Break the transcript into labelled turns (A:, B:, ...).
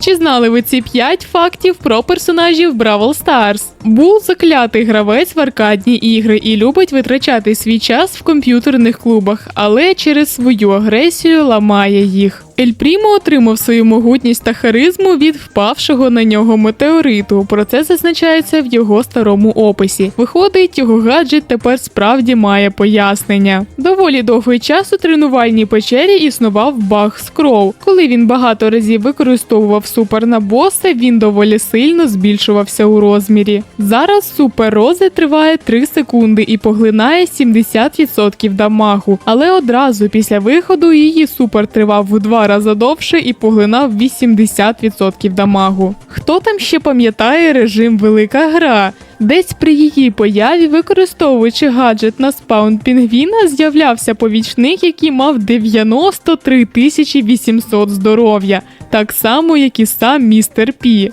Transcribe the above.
A: Чи знали ви ці 5 фактів про персонажів Бравл Старс? Бул заклятий гравець в аркадні ігри і любить витрачати свій час в комп'ютерних клубах, але через свою агресію ламає їх. Ель Прімо отримав свою могутність та харизму від впавшого на нього метеориту. Про це зазначається в його старому описі. Виходить, його гаджет тепер справді має пояснення. Доволі довгий час у тренувальній печері існував баг скроу. Коли він багато разів використовував супер на боса, він доволі сильно збільшувався у розмірі. Зараз супер рози триває 3 секунди і поглинає 70% дамагу, але одразу після виходу її супер тривав в два рази довше і поглинав 80% дамагу. Хто там ще пам'ятає режим Велика гра? Десь при її появі, використовуючи гаджет на спаун пінгвіна, з'являвся повічник, який мав 93 800 здоров'я, так само, як і сам містер Пі.